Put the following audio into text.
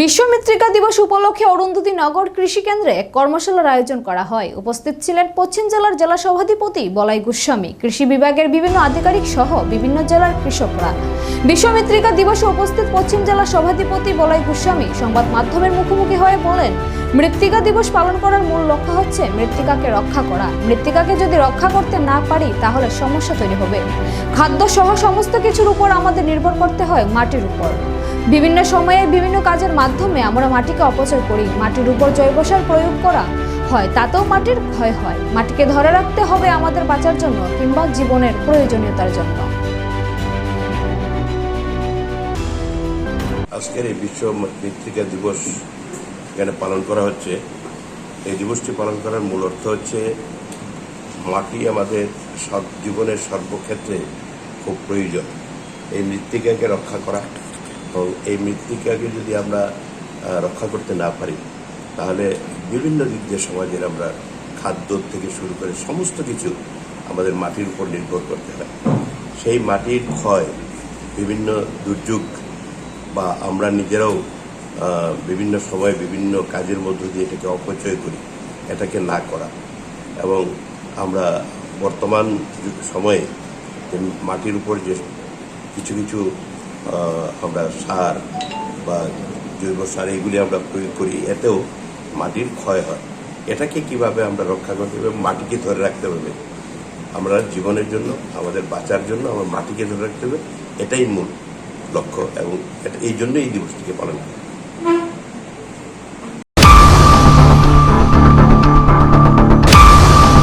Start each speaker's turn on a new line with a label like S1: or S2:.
S1: বিশ্ব মৃত্তিকা দিবস উপলক্ষে অরুন্ধতী নগর কৃষি কেন্দ্রে কর্মশালার আয়োজন করা হয়। উপস্থিত ছিলেন পশ্চিম জেলার জেলা সভাধিপতি বলাই গোস্বামী। কৃষি বিভাগের বিভিন্ন আধিকারিক সহ বিভিন্ন জেলার কৃষকরা। বিশ্ব মৃত্তিকা দিবসে উপস্থিত পশ্চিম জেলা সভাধিপতি বলাই গোস্বামী সংবাদ মাধ্যমের মুখোমুখি হয়ে বলেন, মৃত্তিকা দিবস পালন করার মূল লক্ষ্য হচ্ছে মৃত্তিকাকে রক্ষা করা। মৃত্তিকাকে যদি রক্ষা করতে না পারি, তাহলে সমস্যা তৈরি হবে। খাদ্য সহ সমস্ত কিছুর উপর আমাদের নির্ভর করতে হয় মাটির উপর। বিভিন্ন সময়ে বিভিন্ন কাজের মাধ্যমে আমরা মাটিকে অপচয় করি। মাটির উপর জৈব সার প্রয়োগ করা হয়, তাতেও মাটির ক্ষয় হয়। মাটিকে ধরে রাখতে হবে আমাদের বাঁচার জন্য কিংবা জীবনের প্রয়োজনীয়তার জন্য।
S2: আজকের এই বিশ্ব মৃত্তিকা দিবস এখানে পালন করা হচ্ছে। এই দিবসটি পালন করার মূল অর্থ হচ্ছে মাটি আমাদের সব জীবনের সর্বক্ষেত্রে খুব প্রয়োজন। এই মৃত্তিকাকে রক্ষা করা। এবং এই মৃত্তিকাকে যদি আমরা রক্ষা করতে না পারি, তাহলে বিভিন্ন দিক দিয়ে সমাজের আমরা খাদ্য থেকে শুরু করে সমস্ত কিছু আমাদের মাটির উপর নির্ভর করতে হয়। সেই মাটির ক্ষয়, বিভিন্ন দুর্যোগ বা আমরা নিজেরাও বিভিন্ন সময় বিভিন্ন কাজের মধ্য দিয়ে এটাকে অপচয় করি, এটাকে না করা। এবং আমরা বর্তমান সময়ে মাটির উপর যে কিছু কিছু আমরা সার বা জৈব সার এইগুলি আমরা প্রয়োগ করি, এতেও মাটির ক্ষয় হয়। এটাকে কীভাবে আমরা রক্ষা করতে হবে মাটিকে ধরে রাখতে হবে। আমরা জীবনের জন্য, আমাদের বাঁচার জন্য আমার মাটিকে ধরে রাখতে হবে। এটাই মূল লক্ষ্য এবং এই জন্য এই দিবসটিকে পালন করি।